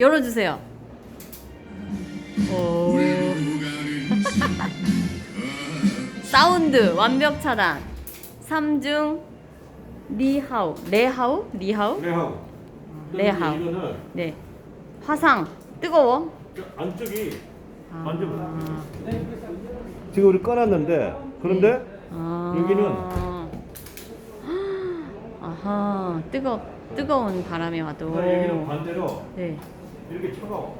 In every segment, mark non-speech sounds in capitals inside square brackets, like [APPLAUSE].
열어주세요. 오. 사운드 완벽 차단. 3중 리하우. 레하우? 리하우? 레하우. 레하우. 이거는 네. 화상. 뜨거워. 저 안쪽이 아. 만져보세요. 지금 우리 꺼놨는데 그런데 아. 여기는- 아하. 뜨거 뜨거운 바람이 와도. 그러니까 여기는 반대로 네. 이렇게 차가워.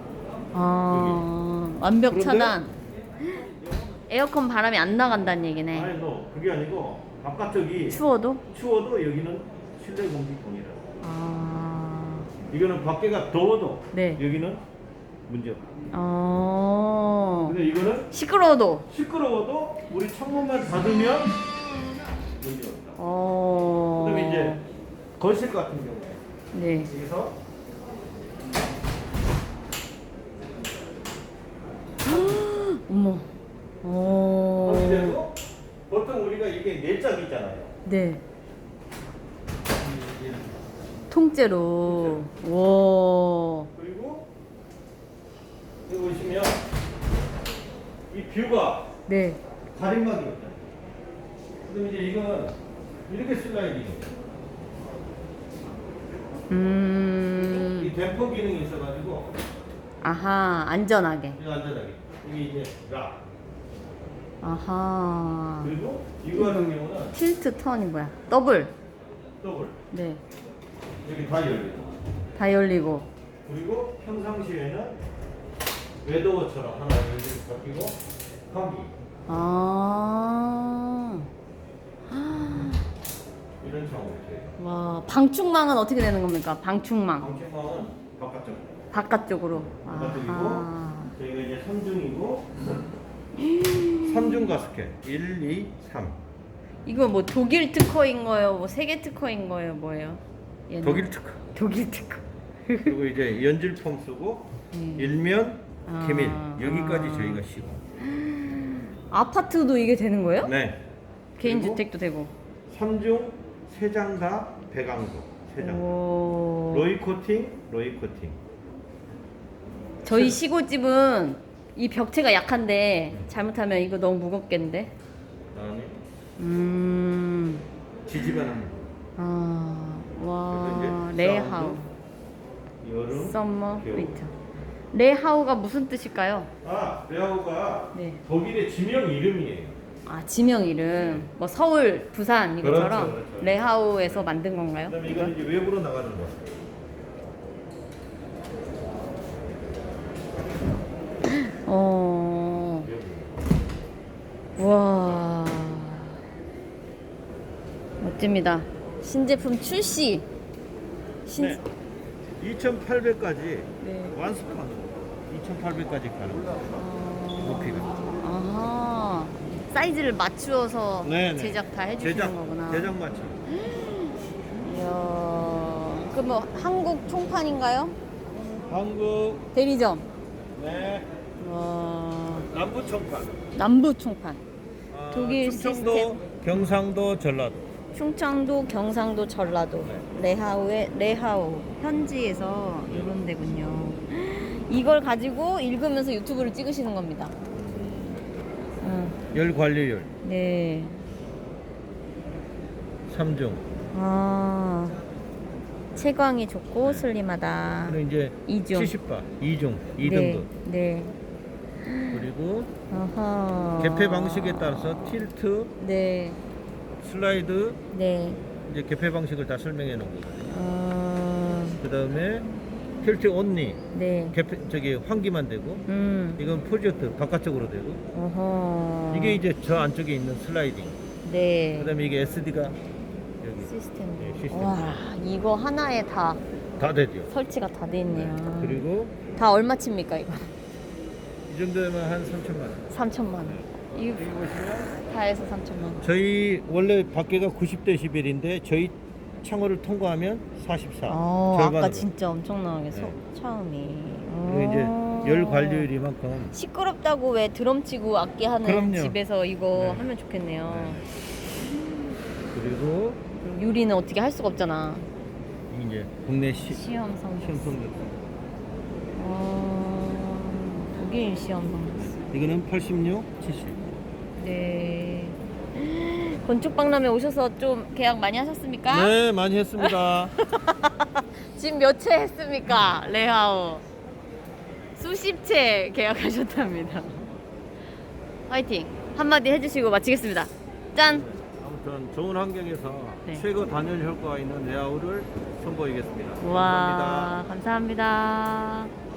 아. 완벽 그런데- 차단. 에어컨 바람이 안 나간다는 얘기네. 아니 너 그게 아니고 바깥쪽이 추워도? 추워도 여기는 실내 공기 동일해. 아. 이거는 밖에가 더워도 네. 여기는 문제 없어. 어. 근데 이거는 시끄러워도. 시끄러워도 우리 창문만 닫으면 문제 없다. 어. 그다음에 이제 거실 같은 경우에 네. 여기서 어머. 어. 거실에도 보통 우리가 이게 네짝 있잖아요. 네. 통째로. 와. 그리고 여기 보시면 이 뷰가 네. 가림막이 있잖아요. 그럼 이제 이건 이렇게 슬라이딩이에요. 이 음. 댐퍼 기능이 있어가지고 아하. 안전하게. 안전하게 여기 이제 락 아하. 그리고 이거 같은 경우는 틸트 턴이 뭐야? 더블. 더블 네. 여기 다 열리고 다 열리고. 그리고 평상시에는 웨더워처럼 하나 이렇게 바뀌고 환기 아. [GASPS] 이런 창호 이렇게 와. 방충망은 어떻게 되는 겁니까? 방충망. 방충망은 바깥쪽 바깥쪽으로. 바깥쪽이고 아하. 저희가 이제 3중이고 3중 가스켓 1, 2, 3 이거 뭐 독일 특허인 거예요? 뭐 세계 특허인 거예요? 뭐예요? 얘는? 독일 특허 독일 특허. 그리고 이제 연질폼 쓰고 음. 일면 아. 기밀 여기까지 아. 저희가 씌고 아파트도 이게 되는 거예요? 네 개인 그리고 주택도 되고. 3중 세장다 배강도 세장 오. 로이 코팅 로이 코팅 저희 시골집은 이 벽체가 약한데 잘못하면 이거 너무 무겁겠는데. 그다음에 음. 지지반합니다 아. 와. 그래서 이제 레하우. 여름 썸머 겨울. 위터. 레하우가 무슨 뜻일까요? 아 레하우가 네. 독일의 지명 이름이에요 아 지명 이름. 뭐 서울, 부산 이것처럼 그렇죠, 그렇죠. 레하우에서 만든 건가요? 그다음에 이거는 이제 외부로 나가는 거 어. 외부. 와. 멋집니다. 신제품 출시. 신. 네. 2,800까지 네. 거 2,800까지 가는 거 높이가 아하. 사이즈를 맞추어서 네, 네. 제작 다 해주시는 제작 거구나. 제작 맞춰 이야. 그럼 뭐 한국 총판인가요? 한국 대리점. 네 와. 남부 청판 남부 총판. 아, 독일 충청도 시스템. 경상도 전라도 충청도, 경상도, 전라도 네. 레하우의 레하우 현지에서 이런 데군요. 이걸 가지고 읽으면서 유튜브를 찍으시는 겁니다. 응. 열 관리율 네. 3중 아. 채광이 좋고 슬림하다. 그리고 이제 이중. 70바 2중 네. 2등급 네. 그리고 아하. 개폐 방식에 따라서 틸트 네. 슬라이드 네. 이제 개폐 방식을 다 설명해 놓은 거거든요 아. 그 다음에 틸트 온리 네. 개폐 저기 환기만 되고 음. 이건 프로젝트 바깥쪽으로 되고 어허. 이게 이제 저 안쪽에 있는 슬라이딩 네. 그다음에 이게 SD가 여기 시스템. 네, 시스템. 와, 이거 하나에 다 다 되죠 설치가 다 돼 있네요. 그리고 다 얼마칩니까 이거? 이 정도면 한 3천만 원 3천만 원. 이거 여기 보시면 다 해서 3천만 원. 저희 원래 밖에가 90데시벨인데 저희 창호를 통과하면 44 어, 절반으로 아까 진짜 엄청나게 소, 네. 그리고 이제 어. 열 관리율 이만큼 시끄럽다고 왜 드럼 치고 악기 하는 그럼요. 집에서 이거 네. 하면 좋겠네요. 그리고 유리는 어떻게 할 수가 없잖아. 이제 국내 시, 시험 성적. 시험 성적 독일 시험 나왔어. 이거는 86, 70. 네. [GASPS] 건축박람회 오셔서 좀 계약 많이 하셨습니까? 네, 많이 했습니다. [LAUGHS] 지금 몇 채 했습니까? 레하우. 수십 채 계약하셨답니다. 화이팅! 한마디 해주시고 마치겠습니다. 짠! 아무튼 좋은 환경에서 네. 최고 단열 효과가 있는 레아우를 선보이겠습니다. 우와, 감사합니다. 감사합니다.